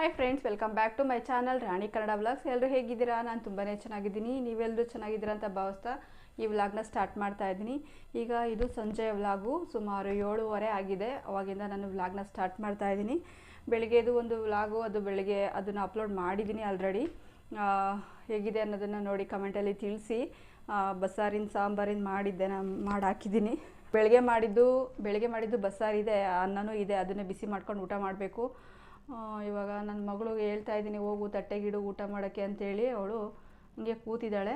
Hi friends welcome back to my channel Rani Kannada vlogs ಎಲ್ಲರೂ ಹೇಗಿದ್ದೀರಾ? ನಾನು ತುಂಬಾ ಚೆನ್ನಾಗಿದ್ದೀನಿ. ನೀವೆಲ್ಲರೂ ಚೆನ್ನಾಗಿದ್ದೀರಾ ಅಂತ ಭಾವಿಸ್ತಾ ಈ ವ್ಲಾಗ್ನ ಸ್ಟಾರ್ಟ್ ಮಾಡ್ತಾ ಇದ್ದೀನಿ. ಈಗ ಇದು ಸಂಜೆ ವ್ಲಾಗು ಸುಮಾರು ಏಳುವರೆ ಆಗಿದೆ. ಅವಾಗಿಂದ ನಾನು ವ್ಲಾಗ್ನ ಸ್ಟಾರ್ಟ್ ಮಾಡ್ತಾ ಇದ್ದೀನಿ. ಬೆಳಿಗ್ಗೆದು ಒಂದು ವ್ಲಾಗು ಅದು ಬೆಳಿಗ್ಗೆ ಅದನ್ನು ಅಪ್ಲೋಡ್ ಮಾಡಿದ್ದೀನಿ ಆಲ್ರೆಡಿ ಹೇಗಿದೆ ಅನ್ನೋದನ್ನು ನೋಡಿ ಕಮೆಂಟಲ್ಲಿ ತಿಳಿಸಿ. ಬಸ್ಸಾರಿನ, ಸಾಂಬಾರಿನ ಮಾಡಿದ್ದೆ ನಾನು ಮಾಡಿ ಹಾಕಿದ್ದೀನಿ ಬೆಳಗ್ಗೆ ಮಾಡಿದ್ದು ಬೆಳಗ್ಗೆ ಮಾಡಿದ್ದು ಬಸ್ಸಾರಿದೆ. ಅನ್ನನೂ ಇದೆ. ಅದನ್ನು ಬಿಸಿ ಮಾಡ್ಕೊಂಡು ಊಟ ಮಾಡಬೇಕು. ಇವಾಗ ನನ್ನ ಮಗಳಿಗೆ ಹೇಳ್ತಾ ಇದ್ದೀನಿ, ಹೋಗು ತಟ್ಟೆಗಿಡು ಊಟ ಮಾಡೋಕ್ಕೆ ಅಂತೇಳಿ ಅವಳು ಹಿಂಗೆ ಕೂತಿದ್ದಾಳೆ.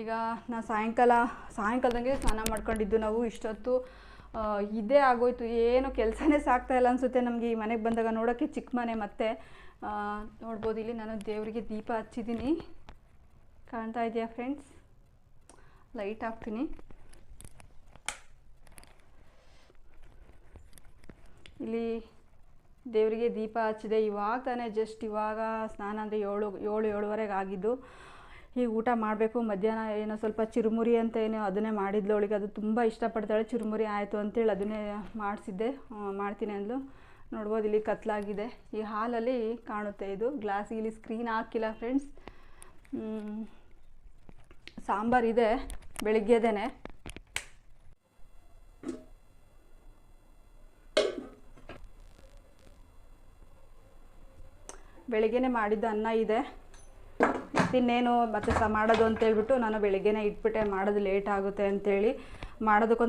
ಈಗ ನಾನು ಸಾಯಂಕಾಲ, ಸಾಯಂಕಾಲದಂಗೆ ಸ್ನಾನ ಮಾಡ್ಕೊಂಡಿದ್ದು ನಾವು, ಇಷ್ಟೊತ್ತು ಇದೇ ಆಗೋಯ್ತು, ಏನು ಕೆಲಸನೇ ಸಾಕ್ತಾ ಇಲ್ಲ ಅನಿಸುತ್ತೆ ನಮಗೆ ಈ ಮನೆಗೆ ಬಂದಾಗ ನೋಡೋಕ್ಕೆ ಚಿಕ್ಕ ಮನೆ ಮತ್ತೆ. ನೋಡ್ಬೋದು ಇಲ್ಲಿ ನಾನು ದೇವರಿಗೆ ದೀಪ ಹಚ್ಚಿದ್ದೀನಿ. ಕಾಣ್ತಾ ಇದೆಯಾ ಫ್ರೆಂಡ್ಸ್ ಲೈಟ್ ಹಾಕ್ತೀನಿ. ಇಲ್ಲಿ ದೇವರಿಗೆ ದೀಪ ಹಚ್ಚಿದೆ. ಇವಾಗ ತಾನೇ ಜಸ್ಟ್ ಇವಾಗ ಸ್ನಾನ ಅಂದರೆ ಏಳು ಏಳು, ಏಳುವರೆಗೆ ಆಗಿದ್ದು. ಈಗ ಊಟ ಮಾಡಬೇಕು. ಮಧ್ಯಾಹ್ನ ಏನೋ ಸ್ವಲ್ಪ ಚಿರುಮುರಿ ಅಂತ ಏನೋ ಅದನ್ನೇ ಮಾಡಿದ್ಲು. ಅವಳಿಗೆ ಅದು ತುಂಬ ಇಷ್ಟಪಡ್ತಾಳೆ. ಚುರುಮುರಿ ಆಯಿತು ಅಂತೇಳಿ ಅದನ್ನೇ ಮಾಡಿಸಿದ್ದೆ. ಮಾಡ್ತೀನಿ ಅಂದ್ಲು. ನೋಡ್ಬೋದು ಇಲ್ಲಿ ಕತ್ಲಾಗಿದೆ. ಈ ಹಾಲಲ್ಲಿ ಕಾಣುತ್ತೆ ಇದು. ಗ್ಲಾಸಿಗೆ ಇಲ್ಲಿ ಸ್ಕ್ರೀನ್ ಹಾಕಿಲ್ಲ ಫ್ರೆಂಡ್ಸ್ ಸಾಂಬಾರಿದೆ ಬೆಳಿಗ್ಗೆದೇನೆ. ಬೆಳಿಗ್ಗೆನೆ ಮಾಡಿದ್ದ ಅನ್ನ ಇದೆ. ಇನ್ನೇನು ಮತ್ತೆ ಸಹ ಮಾಡೋದು ಅಂತೇಳ್ಬಿಟ್ಟು ನಾನು ಬೆಳಿಗ್ಗೆ ಇಟ್ಬಿಟ್ಟೆ, ಮಾಡೋದು ಲೇಟ್ ಆಗುತ್ತೆ ಅಂತೇಳಿ.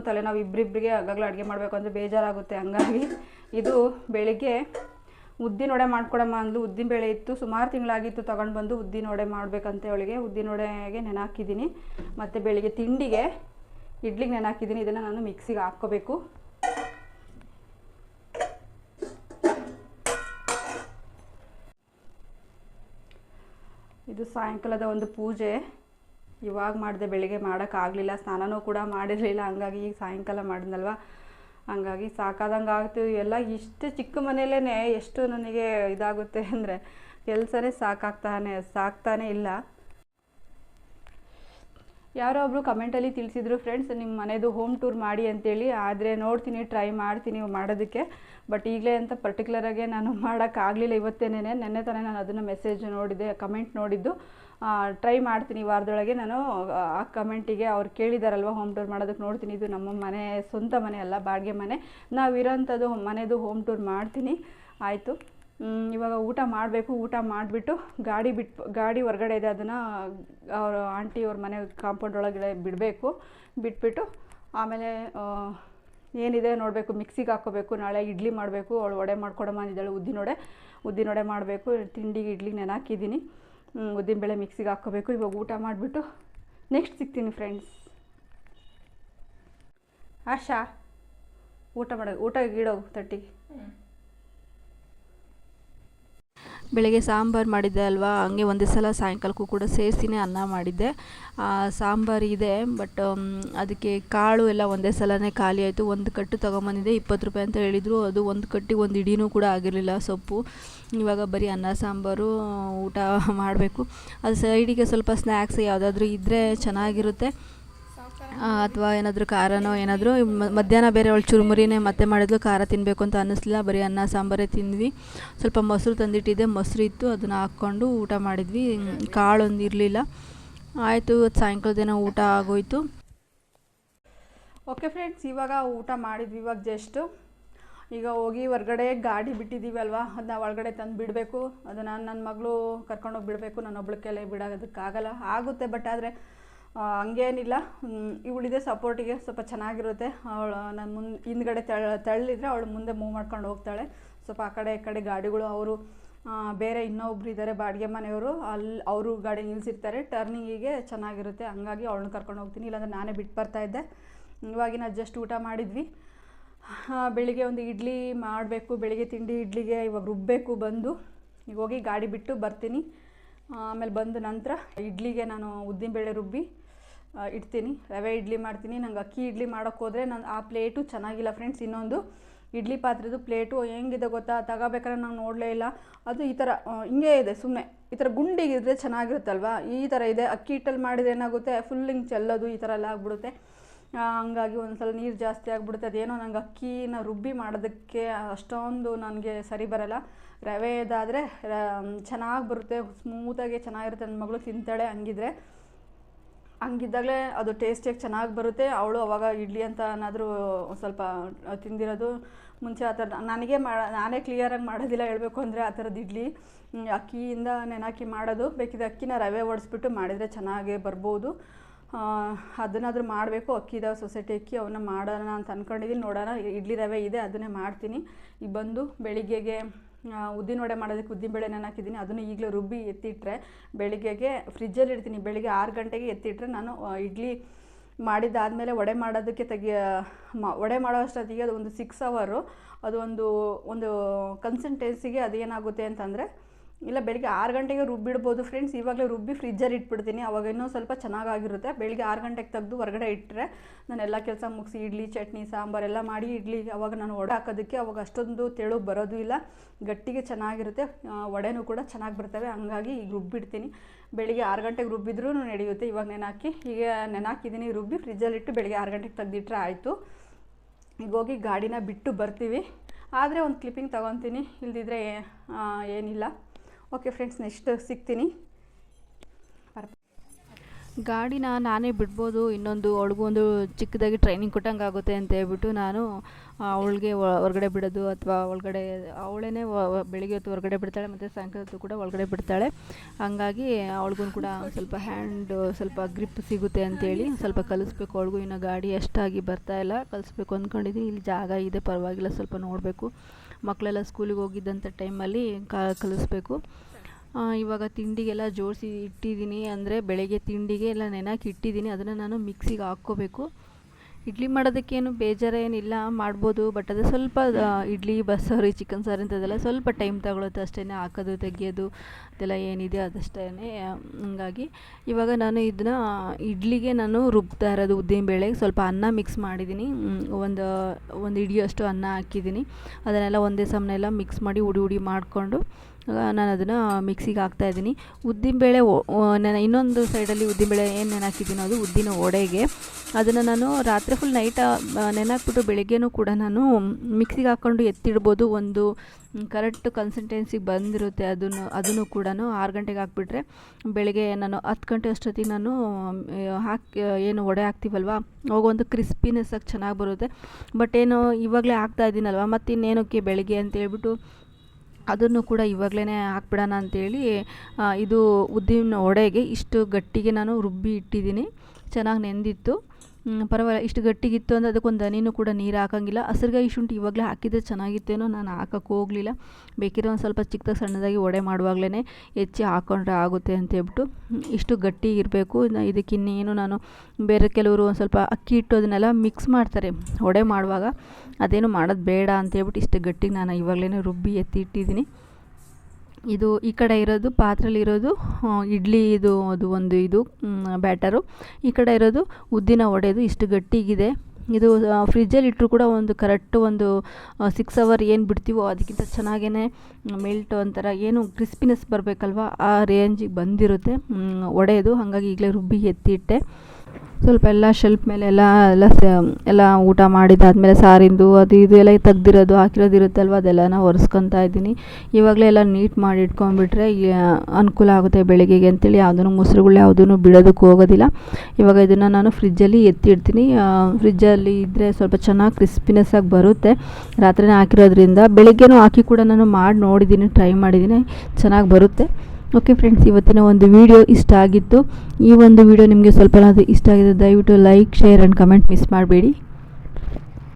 ತಲೆ ನಾವು ಇಬ್ಬರಿಬ್ಬರಿಗೆ ಆಗಾಗಲೇ ಅಡುಗೆ ಮಾಡಬೇಕು ಅಂದರೆ ಬೇಜಾರಾಗುತ್ತೆ ಹಂಗಾಗಿ. ಇದು ಬೆಳಿಗ್ಗೆ ಉದ್ದಿನ ವಡೆ ಮಾಡ್ಕೊಡಮ್ಮ ಅಂದ್ಲು. ಉದ್ದಿನ ಬೇಳೆ ಇತ್ತು, ಸುಮಾರು ತಿಂಗಳಾಗಿತ್ತು ತೊಗೊಂಡು ಬಂದು ಉದ್ದಿನ ವಡೆ ಮಾಡಬೇಕಂತ ಅವಳಿಗೆ. ಉದ್ದಿನ ವಡೆಗೆ ನೆನಾಕಿದ್ದೀನಿ. ಮತ್ತು ಬೆಳಿಗ್ಗೆ ತಿಂಡಿಗೆ ಇಡ್ಲಿಗೆ ನೆನಾಕಿದ್ದೀನಿ. ಇದನ್ನು ನಾನು ಮಿಕ್ಸಿಗೆ ಹಾಕ್ಕೋಬೇಕು. ಇದು ಸಾಯಂಕಾಲದ ಒಂದು ಪೂಜೆ. ಇವಾಗ ಮಾಡಿದೆ ಬೆಳಿಗ್ಗೆ ಮಾಡೋಕ್ಕಾಗಲಿಲ್ಲ ಸ್ನಾನನೂ ಕೂಡ ಮಾಡಿರಲಿಲ್ಲ. ಹಂಗಾಗಿ ಈಗ ಸಾಯಂಕಾಲ ಮಾಡಿದ್ನಲ್ವ? ಹಂಗಾಗಿ ಸಾಕಾದಂಗೆ ಆಗ್ತು ಎಲ್ಲ ಇಷ್ಟು ಚಿಕ್ಕ ಮನೆಯಲ್ಲೇ ಎಷ್ಟು ನನಗೆ ಇದಾಗುತ್ತೆ ಅಂದರೆ ಕೆಲಸನೇ ಸಾಕಾಗ್ತಾನೆ, ಸಾಕ್ತಾನೇ ಇಲ್ಲ. ಯಾರೋ ಒಬ್ಬರು ಕಮೆಂಟಲ್ಲಿ ತಿಳಿಸಿದ್ರು ಫ್ರೆಂಡ್ಸ್ ನಿಮ್ಮ ಮನೆದು ಹೋಮ್ ಟೂರ್ ಮಾಡಿ ಅಂತೇಳಿ. ಆದರೆ ನೋಡ್ತೀನಿ ಟ್ರೈ ಮಾಡ್ತೀನಿ ಮಾಡೋದಕ್ಕೆ. ಬಟ್ ಈಗಲೇ ಅಂತ ಪರ್ಟಿಕ್ಯುಲರಾಗೆ ನಾನು ಮಾಡೋಕ್ಕಾಗಲಿಲ್ಲ ಇವತ್ತೇನೇ ನೆನ್ನೆ ತಾನೇ ನಾನು ಅದನ್ನು ಮೆಸೇಜ್ ನೋಡಿದೆ ಕಮೆಂಟ್ ನೋಡಿದ್ದು. ಟ್ರೈ ಮಾಡ್ತೀನಿ ವಾರದೊಳಗೆ. ನಾನು, ಆ ಕಮೆಂಟಿಗೆ ಅವ್ರು ಕೇಳಿದಾರಲ್ವ ಹೋಮ್ ಟೂರ್ ಮಾಡೋದಕ್ಕೆ ನೋಡ್ತೀನಿ. ಇದು ನಮ್ಮ ಮನೆ, ಸ್ವಂತ ಮನೆ ಅಲ್ಲ, ಬಾಡಿಗೆ ಮನೆ. ನಾವು ನಾವಿರೋಂಥದ್ದು ಮನೆಯದು ಹೋಮ್ ಟೂರ್ ಮಾಡ್ತೀನಿ. ಆಯಿತು. ಇವಾಗ ಊಟ ಮಾಡಬೇಕು, ಊಟ ಮಾಡಿಬಿಟ್ಟು ಗಾಡಿ ಬಿಟ್ಟು ಗಾಡಿ ಹೊರಗಡೆ ಇದೆ, ಅದನ್ನು ಅವ್ರ ಆಂಟಿ ಅವ್ರ ಮನೆ ಕಾಂಪೌಂಡ್ ಒಳಗಡೆ ಬಿಡಬೇಕು. ಬಿಟ್ಬಿಟ್ಟು ಆಮೇಲೆ ಏನಿದೆ ನೋಡಬೇಕು, ಮಿಕ್ಸಿಗೆ ಹಾಕೋಬೇಕು, ನಾಳೆ ಇಡ್ಲಿ ಮಾಡಬೇಕು, ಅವಳು ವಡೆ ಮಾಡ್ಕೊಡಮ್ಮ ಅಂದಿದ್ದಾಳೆ, ಉದ್ದಿನ ವಡೆ. ಉದ್ದಿನ ವಡೆ ಮಾಡಬೇಕು, ತಿಂಡಿಗೆ ಇಡ್ಲಿ ನೆನಾಕಿದ್ದೀನಿ ಉದ್ದಿನಬೇಳೆ ಮಿಕ್ಸಿಗೆ ಹಾಕೋಬೇಕು, ಇವಾಗ ಊಟ ಮಾಡಿಬಿಟ್ಟು ನೆಕ್ಸ್ಟ್ ಸಿಗ್ತೀನಿ ಫ್ರೆಂಡ್ಸ್ ಆಶಾ, ಊಟ ಮಾಡೋದು ಊಟ ಇಡೋಗು ತಟ್ಟಿಗೆ. ಬೆಳಗ್ಗೆ ಸಾಂಬಾರು ಮಾಡಿದ್ದೆ ಅಲ್ವಾ, ಹಂಗೆ ಒಂದೇ ಸಲ ಸಾಯಂಕಾಲಕ್ಕೂ ಕೂಡ ಸೇರಿಸಿನೇ ಅನ್ನ ಮಾಡಿದ್ದೆ. ಸಾಂಬಾರು ಇದೆ ಬಟ್ ಅದಕ್ಕೆ ಕಾಳು ಎಲ್ಲ ಒಂದೇ ಸಲನೇ ಖಾಲಿ ಆಯಿತು. ಒಂದು ಕಟ್ಟು ತೊಗೊಂಬಂದಿದ್ದೆ, ಇಪ್ಪತ್ತು ರೂಪಾಯಿ ಅಂತ ಹೇಳಿದರು. ಅದು ಒಂದು ಕಟ್ಟಿಗೆ ಒಂದು ಇಡೀನೂ ಕೂಡ ಆಗಿರಲಿಲ್ಲ ಸೊಪ್ಪು. ಇವಾಗ ಬರೀ ಅನ್ನ, ಸಾಂಬಾರು, ಊಟ ಮಾಡಬೇಕು. ಅದು ಸೈಡಿಗೆ ಸ್ವಲ್ಪ ಸ್ನ್ಯಾಕ್ಸ್ ಯಾವುದಾದ್ರೂ ಇದ್ದರೆ ಚೆನ್ನಾಗಿರುತ್ತೆ. ಅಥವಾ ಏನಾದರೂ ಖಾರನೋ, ಏನಾದರೂ ಮಧ್ಯಾಹ್ನ ಬೇರೆ ಅವಳು ಚುರುಮುರಿನೇ ಮತ್ತೆ ಮಾಡಿದ್ಲು, ಖಾರ ತಿನ್ನಬೇಕು ಅಂತ ಅನ್ನಿಸ್ಲಿಲ್ಲ, ಬರೀ ಅನ್ನ, ಸಾಂಬಾರೇ ತಿಂದ್ವಿ. ಸ್ವಲ್ಪ ಮೊಸರು ತಂದಿಟ್ಟಿದ್ದೆ, ಮೊಸರು ಇತ್ತು, ಅದನ್ನು ಹಾಕ್ಕೊಂಡು ಊಟ ಮಾಡಿದ್ವಿ. ಕಾಳೊಂದು ಇರಲಿಲ್ಲ. ಆಯಿತು ಸಾಯಂಕಾಲ ದಿನ ಊಟ ಆಗೋಯ್ತು. ಓಕೆ ಫ್ರೆಂಡ್ಸ್ ಇವಾಗ ಊಟ ಮಾಡಿದ್ವಿ ಇವಾಗ ಜಸ್ಟು ಈಗ ಹೋಗಿ ಹೊರ್ಗಡೆ ಗಾಡಿ ಬಿಟ್ಟಿದ್ದೀವಿ ಅಲ್ವಾ? ಅದನ್ನ ಒಳಗಡೆ ತಂದು ಬಿಡಬೇಕು. ಅದನ್ನು ನಾನು ನನ್ನ ಮಗಳು ಕರ್ಕೊಂಡೋಗಿ ಬಿಡಬೇಕು ನಾನು ಒಬ್ಳಕ್ಕೆಲ್ಲ ಬಿಡೋದಕ್ಕಾಗಲ್ಲ. ಆಗುತ್ತೆ ಬಟ್ ಆದರೆ ಹಂಗೇನಿಲ್ಲ. ಇವಳಿದೆ ಸಪೋರ್ಟಿಗೆ ಸ್ವಲ್ಪ ಚೆನ್ನಾಗಿರುತ್ತೆ. ಅವಳು ನನ್ನ ಮುಂದೆ, ಹಿಂದ್ಗಡೆ ತಳ್ಳ ತಳ್ಳಿದ್ರೆ ಅವಳು ಮುಂದೆ ಮೂವ್ ಮಾಡ್ಕೊಂಡು ಹೋಗ್ತಾಳೆ. ಸ್ವಲ್ಪ ಆ ಕಡೆ, ಈ ಕಡೆ ಗಾಡಿಗಳು, ಅವರು ಬೇರೆ ಇನ್ನೊಬ್ರು ಇದ್ದಾರೆ ಬಾಡಿಗೆ ಮನೆಯವರು ಅಲ್ಲಿ ಅವರು ಗಾಡಿ ನಿಲ್ಲಿಸಿರ್ತಾರೆ ಟರ್ನಿಂಗಿಗೆ ಚೆನ್ನಾಗಿರುತ್ತೆ. ಹಂಗಾಗಿ ಅವಳನ್ನ ಕರ್ಕೊಂಡು ಹೋಗ್ತೀನಿ. ಇಲ್ಲಾಂದ್ರೆ ನಾನೇ ಬಿಟ್ಟು ಬರ್ತಾ ಇದ್ದೆ. ಇವಾಗಿನ ಜಸ್ಟ್ ಊಟ ಮಾಡಿದ್ವಿ. ಬೆಳಿಗ್ಗೆ ಒಂದು ಇಡ್ಲಿ ಮಾಡಬೇಕು. ಬೆಳಿಗ್ಗೆ ತಿಂಡಿ ಇಡ್ಲಿಗೆ ಇವಾಗ ರುಬ್ಬಬೇಕು ಬಂದು. ಈಗ ಹೋಗಿ ಗಾಡಿ ಬಿಟ್ಟು ಬರ್ತೀನಿ. ಆಮೇಲೆ ಬಂದ ನಂತರ ಇಡ್ಲಿಗೆ ನಾನು ಉದ್ದಿನಬೇಳೆ ರುಬ್ಬಿ ಇಡ್ತೀನಿ. ರವೆ ಇಡ್ಲಿ ಮಾಡ್ತೀನಿ. ನಂಗೆ ಅಕ್ಕಿ ಇಡ್ಲಿ ಮಾಡೋಕ್ಕೆ ಹೋದರೆ ನಾನು ಆ ಪ್ಲೇಟು ಚೆನ್ನಾಗಿಲ್ಲ ಫ್ರೆಂಡ್ಸ್. ಇನ್ನೊಂದು ಇಡ್ಲಿ ಪಾತ್ರೆದು ಪ್ಲೇಟು ಹೆಂಗಿದೆ ಗೊತ್ತಾ? ತಗೋಬೇಕಾದ್ರೆ ನಾನು ನೋಡಲೇ ಇಲ್ಲ. ಅದು ಈ ಥರ ಹಿಂಗೆ ಇದೆ ಸುಮ್ಮನೆ ಈ ಥರ ಗುಂಡಿಗಿದ್ರೆ ಚೆನ್ನಾಗಿರುತ್ತಲ್ವಾ? ಈ ಥರ ಇದೆ. ಅಕ್ಕಿ ಹಿಟ್ಟಲ್ಲಿ ಮಾಡಿದ್ರೆ ಏನಾಗುತ್ತೆ? ಫುಲ್ ಹಿಂಗೆ ಚೆಲ್ಲೋದು ಈ ಥರ ಎಲ್ಲ ಆಗ್ಬಿಡುತ್ತೆ. ಹಂಗಾಗಿ ಹಂಗಾಗಿ ಒಂದ್ಸಲ ನೀರು ಜಾಸ್ತಿ ಆಗಿಬಿಡುತ್ತೆ. ಅದೇನೋ ನಂಗೆ ಅಕ್ಕಿನ ರುಬ್ಬಿ ಮಾಡೋದಕ್ಕೆ ಅಷ್ಟೊಂದು ನನಗೆ ಸರಿ ಬರಲ್ಲ. ರವೆದಾದರೆ ಚೆನ್ನಾಗಿ ಬರುತ್ತೆ. ಸ್ಮೂತಾಗಿ ಚೆನ್ನಾಗಿರುತ್ತೆ. ನನ್ನ ಮಗಳು ತಿಂತಾಳೆ ಹಂಗಿದ್ರೆ. ಹಂಗಿದ್ದಾಗಲೇ ಅದು ಟೇಸ್ಟಿಯಾಗಿ ಚೆನ್ನಾಗಿ ಬರುತ್ತೆ, ಅವಳು ಅವಾಗ ಇಡ್ಲಿ ಅಂತ ಏನಾದರೂ ಸ್ವಲ್ಪ ತಿಂದಿರೋದು ಮುಂಚೆ ಆ ಥರ ನನಗೆ ಮಾಡ, ನಾನೇ ಕ್ಲಿಯರಾಗಿ ಮಾಡೋದಿಲ್ಲ ಹೇಳಬೇಕು ಅಂದರೆ ಆ ಥರದ್ದು ಇಡ್ಲಿ. ಅಕ್ಕಿಯಿಂದ ನೆನಾಕಿ ಮಾಡೋದು, ಬೇಕಿದ್ರೆ ಅಕ್ಕಿನ ರವೆ ಒಡಿಸ್ಬಿಟ್ಟು ಮಾಡಿದರೆ ಚೆನ್ನಾಗೇ ಬರ್ಬೋದು. ಅದನ್ನಾದರೂ ಮಾಡಬೇಕು, ಅಕ್ಕಿದ ಸೊಸೈಟಿ ಅಕ್ಕಿ ಅವನ್ನ ಮಾಡೋಣ ಅಂತ ಅಂದ್ಕೊಂಡಿದ್ದೀನಿ ನೋಡೋಣ, ಇಡ್ಲಿ ರವೆ ಇದೆ, ಅದನ್ನೇ ಮಾಡ್ತೀನಿ. ಬಂದು ಬೆಳಿಗ್ಗೆಗೆ ಉದ್ದಿನ ವಡೆ ಮಾಡೋದಕ್ಕೆ ಉದ್ದಿನಬೇಳೆ ನೆನಾಕಿದ್ದೀನಿ ಅದನ್ನು ಈಗಲೇ ರುಬ್ಬಿ ಎತ್ತಿಟ್ರೆ ಬೆಳಿಗ್ಗೆಗೆ ಫ್ರಿಜ್ಜಲ್ಲಿ ಇಡ್ತೀನಿ. ಬೆಳಿಗ್ಗೆ ಆರು ಗಂಟೆಗೆ ಎತ್ತಿಟ್ರೆ ನಾನು ಇಡ್ಲಿ ಮಾಡಿದ್ದಾದಮೇಲೆ ವಡೆ ಮಾಡೋದಕ್ಕೆ ತೆಗಿಯ ವಡೆ ಮಾಡೋ ಅಷ್ಟೊತ್ತಿಗೆ ಅದು ಒಂದು ಸಿಕ್ಸ್ ಅವರು ಅದು ಒಂದು ಒಂದು ಅದು ಏನಾಗುತ್ತೆ ಅಂತಂದರೆ ಇಲ್ಲ, ಬೆಳಿಗ್ಗೆ ಆರು ಗಂಟೆಗೆ ರುಬ್ಬಿಡ್ಬೋದು ಫ್ರೆಂಡ್ಸ್ ಇವಾಗಲೇ ರುಬ್ಬಿ ಫ್ರಿಜ್ಜಲ್ಲಿ ಇಟ್ಬಿಡ್ತೀನಿ. ಅವಾಗ ಇನ್ನೂ ಸ್ವಲ್ಪ ಚೆನ್ನಾಗಾಗಿರುತ್ತೆ. ಬೆಳಿಗ್ಗೆ ಆರು ಗಂಟೆಗೆ ತೆಗೆದು ಹೊರಗಡೆ ಇಟ್ಟರೆ ನಾನು ಎಲ್ಲ ಕೆಲಸ ಮುಗಿಸಿ, ಇಡ್ಲಿ, ಚಟ್ನಿ, ಸಾಂಬಾರು ಎಲ್ಲ ಮಾಡಿ ಇಡ್ಲಿ. ಅವಾಗ ನಾನು ಒಡೆ ಹಾಕೋದಕ್ಕೆ ಅವಾಗ ಅಷ್ಟೊಂದು ತೆಳು ಬರೋದು ಇಲ್ಲ. ಗಟ್ಟಿಗೆ ಚೆನ್ನಾಗಿರುತ್ತೆ. ವಡೆನೂ ಕೂಡ ಚೆನ್ನಾಗಿ ಬರ್ತವೆ. ಹಂಗಾಗಿ ಈಗ ರುಬ್ಬಿಡ್ತೀನಿ. ಬೆಳಿಗ್ಗೆ ಆರು ಗಂಟೆಗೆ ರುಬ್ಬಿದ್ರೂ ನಡೆಯುತ್ತೆ. ಇವಾಗ ನೆನಾಕಿ, ಈಗ ನೆನಾಕಿದ್ದೀನಿ. ರುಬ್ಬಿ ಫ್ರಿಜ್ಜಲ್ಲಿಟ್ಟು ಬೆಳಿಗ್ಗೆ ಆರು ಗಂಟೆಗೆ ತೆಗ್ದಿಟ್ರೆ ಆಯಿತು. ಈಗ ಹೋಗಿ ಗಾಡಿನ ಬಿಟ್ಟು ಬರ್ತೀವಿ. ಆದರೆ ಒಂದು ಕ್ಲಿಪ್ಪಿಂಗ್ ತೊಗೊತೀನಿ. ಇಲ್ದಿದ್ರೆ ಏನಿಲ್ಲ. ಓಕೆ ಫ್ರೆಂಡ್ಸ್ ನೆಕ್ಸ್ಟ್ ಸಿಗ್ತೀನಿ. ಗಾಡಿನ ನಾನೇ ಬಿಡ್ಬೋದು, ಇನ್ನೊಂದು ಅವಳಿಗೂ ಒಂದು ಚಿಕ್ಕದಾಗಿ ಟ್ರೈನಿಂಗ್ ಕೊಟ್ಟಂಗೆ ಆಗುತ್ತೆ ಅಂತ ಹೇಳ್ಬಿಟ್ಟು ನಾನು ಅವಳಿಗೆ ಹೊರಗಡೆ ಬಿಡೋದು ಅಥವಾ ಒಳಗಡೆ ಅವಳೇ ಬೆಳಿಗ್ಗೆ ಹೊತ್ತು ಹೊರಗಡೆ ಬಿಡ್ತಾಳೆ, ಮತ್ತು ಸಾಯಂಕಾಲ ಹೊತ್ತು ಕೂಡ ಒಳಗಡೆ ಬಿಡ್ತಾಳೆ. ಹಂಗಾಗಿ ಅವಳಿಗೂ ಕೂಡ ಸ್ವಲ್ಪ ಹ್ಯಾಂಡ್ ಸ್ವಲ್ಪ ಗ್ರಿಪ್ ಸಿಗುತ್ತೆ ಅಂತೇಳಿ ಸ್ವಲ್ಪ ಕಲಿಸ್ಬೇಕು. ಅವಳಿಗೂ ಇನ್ನು ಗಾಡಿ ಅಷ್ಟಾಗಿ ಬರ್ತಾ ಇಲ್ಲ. ಕಲಿಸ್ಬೇಕು ಅಂದ್ಕೊಂಡಿದ್ದೀನಿ. ಇಲ್ಲಿ ಜಾಗ ಇದೆ, ಪರವಾಗಿಲ್ಲ, ಸ್ವಲ್ಪ ನೋಡಬೇಕು. ಮಕ್ಕಳೆಲ್ಲ ಸ್ಕೂಲಿಗೆ ಹೋಗಿದ್ದಂಥ ಟೈಮಲ್ಲಿ ಕಲಿಸ್ಬೇಕು. ಇವಾಗ ತಿಂಡಿಗೆಲ್ಲ ಜೋಡಿಸಿ ಇಟ್ಟಿದ್ದೀನಿ ಅಂದರೆ ಬೆಳಗ್ಗೆ ತಿಂಡಿಗೆ ಎಲ್ಲ ನೆನಕ್ಕೆ ಇಟ್ಟಿದ್ದೀನಿ. ಅದನ್ನು ನಾನು ಮಿಕ್ಸಿಗೆ ಹಾಕ್ಕೋಬೇಕು. ಇಡ್ಲಿ ಮಾಡೋದಕ್ಕೇನು ಬೇಜಾರೇನಿಲ್ಲ, ಮಾಡ್ಬೋದು ಬಟ್ ಅದು ಸ್ವಲ್ಪ ಇಡ್ಲಿ, ಬಸ್ಸಾರು ಚಿಕನ್ ಸಾರು ಇಂಥದ್ದೆಲ್ಲ ಸ್ವಲ್ಪ ಟೈಮ್ ತಗೊಳುತ್ತೆ ಅಷ್ಟೇ ಹಾಕೋದು, ತೆಗಿಯೋದು, ಅದೆಲ್ಲ ಏನಿದೆ ಅದಷ್ಟೇ ಹಂಗಾಗಿ ಇವಾಗ ನಾನು ಇದನ್ನ ಇಡ್ಲಿಗೆ ನಾನು ರುಬ್ತಾ ಇರೋದು ಉದ್ದಿನ ಬೇಳೆಗೆ ಸ್ವಲ್ಪ ಅನ್ನ ಮಿಕ್ಸ್ ಮಾಡಿದ್ದೀನಿ ಒಂದು ಒಂದು ಇಡಿಯಷ್ಟು ಅನ್ನ ಹಾಕಿದ್ದೀನಿ, ಅದನ್ನೆಲ್ಲ ಒಂದೇ ಸಮನೆಲ್ಲ ಮಿಕ್ಸ್ ಮಾಡಿ ಉಡಿ ಉಡಿ ಮಾಡಿಕೊಂಡು ನಾನು ಅದನ್ನು ಮಿಕ್ಸಿಗೆ ಹಾಕ್ತಾ ಹಾಕ್ತಾಯಿದ್ದೀನಿ ಉದ್ದಿನಬೇಳೆ ನಾನು ಇನ್ನೊಂದು ಸೈಡಲ್ಲಿ ಉದ್ದಿನಬೇಳೆ ಏನು ನೆನಾಕಿದ್ದೀನೋ ಅದು ಉದ್ದಿನ ವಡೆಗೆ. ಅದನ್ನು ನಾನು ರಾತ್ರಿ ಫುಲ್ ನೈಟ್ ನೆನಾಕ್ಬಿಟ್ಟು ಬೆಳಗ್ಗೆನೂ ಕೂಡ ನಾನು ಮಿಕ್ಸಿಗೆ ಹಾಕ್ಕೊಂಡು ಎತ್ತಿಡ್ಬೋದು. ಒಂದು ಕರೆಕ್ಟ್ ಕನ್ಸಿಸ್ಟೆನ್ಸಿಗೆ ಬಂದಿರುತ್ತೆ ಅದನ್ನು ಅದನ್ನು ಕೂಡ ಆರು ಗಂಟೆಗೆ ಹಾಕ್ಬಿಟ್ರೆ ಬೆಳಗ್ಗೆ ನಾನು ಹತ್ತು ಗಂಟೆ ಅಷ್ಟೊತ್ತಿಗೆ ನಾನು ಹಾಕಿ ಏನು ಒಡೆ ಹಾಕ್ತೀವಲ್ವ? ಅವಾಗ ಒಂದು ಕ್ರಿಸ್ಪಿನೆಸ್ಸಾಗಿ ಚೆನ್ನಾಗಿ ಬರುತ್ತೆ. ಬಟ್ ಏನು ಇವಾಗಲೇ ಹಾಕ್ತಾ ಇದ್ದೀನಲ್ವ? ಮತ್ತು ಇನ್ನೇನಕ್ಕೆ ಬೆಳಗ್ಗೆ ಅಂತ ಹೇಳ್ಬಿಟ್ಟು ಅದನ್ನು ಕೂಡ ಇವಾಗಲೇ ಹಾಕ್ಬಿಡೋಣ ಅಂತೇಳಿ ಆ, ಇದು ಉದ್ದಿನ ವಡೆಗೆ ಇಷ್ಟು ಗಟ್ಟಿಗೆ ನಾನು ರುಬ್ಬಿ ಇಟ್ಟಿದ್ದೀನಿ. ಚೆನ್ನಾಗಿ ನೆಂದಿತ್ತು. ಪರವಾಗಿಲ್ಲ. ಇಷ್ಟು ಗಟ್ಟಿಗಿತ್ತು ಅಂದರೆ ಅದಕ್ಕೊಂದು ದನಿನೂ ಕೂಡ ನೀರು ಹಾಕೋಂಗಿಲ್ಲ. ಹಸಿರುಗಾಯಿ ಶುಂಠಿ ಇವಾಗಲೇ ಹಾಕಿದ್ರೆ ಚೆನ್ನಾಗಿತ್ತೇನೋ ನಾನು ಹಾಕೋಕ್ಕೆ ಹೋಗಲಿಲ್ಲ. ಬೇಕಿರೋ ಒಂದು ಸ್ವಲ್ಪ ಚಿಕ್ಕದಾಗಿ ಸಣ್ಣದಾಗಿ ವಡೆ ಮಾಡುವಾಗಲೇ ಹೆಚ್ಚಿ ಹಾಕ್ಕೊಂಡ್ರೆ ಆಗುತ್ತೆ ಅಂತ ಹೇಳ್ಬಿಟ್ಟು ಇಷ್ಟು ಗಟ್ಟಿ ಇರಬೇಕು. ಇದಕ್ಕೆ ಇನ್ನೇನು ನಾನು ಬೇರೆ ಕೆಲವರು ಒಂದು ಸ್ವಲ್ಪ ಅಕ್ಕಿ ಇಟ್ಟು ಅದನ್ನೆಲ್ಲ ಮಿಕ್ಸ್ ಮಾಡ್ತಾರೆ. ವಡೆ ಮಾಡುವಾಗ ಅದೇನು ಮಾಡೋದು ಬೇಡ ಅಂತ ಹೇಳ್ಬಿಟ್ಟು ಇಷ್ಟು ಗಟ್ಟಿಗೆ ನಾನು ಇವಾಗಲೇ ರುಬ್ಬಿ ಎತ್ತಿ ಇಟ್ಟಿದ್ದೀನಿ. ಇದು ಈ ಕಡೆ ಇರೋದು ಪಾತ್ರೆಲಿರೋದು ಇಡ್ಲಿ ಇದು, ಅದು ಒಂದು ಇದು ಬ್ಯಾಟರು. ಈ ಕಡೆ ಇರೋದು ಉದ್ದಿನ ವಡೆದು, ಇಷ್ಟು ಗಟ್ಟಿಗಿದೆ. ಇದು ಫ್ರಿಜ್ಜಲ್ಲಿ ಇಟ್ಟರು ಕೂಡ ಒಂದು ಕರೆಕ್ಟ್ ಒಂದು ಸಿಕ್ಸ್ ಅವರ್ ಏನು ಬಿಡ್ತೀವೋ ಅದಕ್ಕಿಂತ ಚೆನ್ನಾಗೇ ಮೆಲ್ಟ್ ಒಂಥರ ಏನು ಕ್ರಿಸ್ಪಿನೆಸ್ ಬರಬೇಕಲ್ವ? ಆ ರೇಂಜಿಗೆ ಬಂದಿರುತ್ತೆ. ಒಡೆಯೋದು ಹಾಗಾಗಿ ಈಗಲೇ ರುಬ್ಬಿ ಎತ್ತಿಟ್ಟೆ. ಸ್ವಲ್ಪ ಎಲ್ಲ ಶೆಲ್ಫ್ ಮೇಲೆ ಎಲ್ಲ ಎಲ್ಲ ಎಲ್ಲ ಊಟ ಮಾಡಿದಾದ್ಮೇಲೆ ಸಾರಿಂದು, ಅದು ಇದು ಎಲ್ಲ ತೆಗ್ದಿರೋದು, ಹಾಕಿರೋದು ಇರುತ್ತಲ್ವ ಅದೆಲ್ಲ ನಾವು ಒರೆಸ್ಕೊತಾ ಇದ್ದೀನಿ. ಇವಾಗಲೇ ಎಲ್ಲ ನೀಟ್ ಮಾಡಿ ಇಟ್ಕೊಂಡ್ಬಿಟ್ರೆ ಅನುಕೂಲ ಆಗುತ್ತೆ ಬೆಳಗ್ಗೆಗೆ ಅಂತೇಳಿ. ಯಾವುದೂ ಮೊಸರುಗಳು ಯಾವುದೂ ಬಿಡೋದಕ್ಕೆ ಹೋಗೋದಿಲ್ಲ. ಇವಾಗ ಇದನ್ನು ನಾನು ಫ್ರಿಜ್ಜಲ್ಲಿ ಎತ್ತಿಡ್ತೀನಿ. ಫ್ರಿಜ್ಜಲ್ಲಿ ಇದ್ದರೆ ಸ್ವಲ್ಪ ಚೆನ್ನಾಗಿ ಕ್ರಿಸ್ಪಿನೆಸ್ ಆಗಿ ಬರುತ್ತೆ. ರಾತ್ರಿನೇ ಹಾಕಿರೋದ್ರಿಂದ. ಬೆಳಗ್ಗೆನೂ ಹಾಕಿ ಕೂಡ ನಾನು ಮಾಡಿ ನೋಡಿದ್ದೀನಿ ಟ್ರೈ ಮಾಡಿದ್ದೀನಿ. ಚೆನ್ನಾಗಿ ಬರುತ್ತೆ. ಓಕೆ ಫ್ರೆಂಡ್ಸ್ ಇವತ್ತಿನ ಒಂದು ವಿಡಿಯೋ ಇಷ್ಟ ಆಗಿತ್ತು. ಈ ಒಂದು ವಿಡಿಯೋ ನಿಮಗೆ ಸ್ವಲ್ಪ ಇಷ್ಟ ಆಗಿದೆ ದಯವಿಟ್ಟು like share and comment miss ಮಾಡಬೇಡಿ.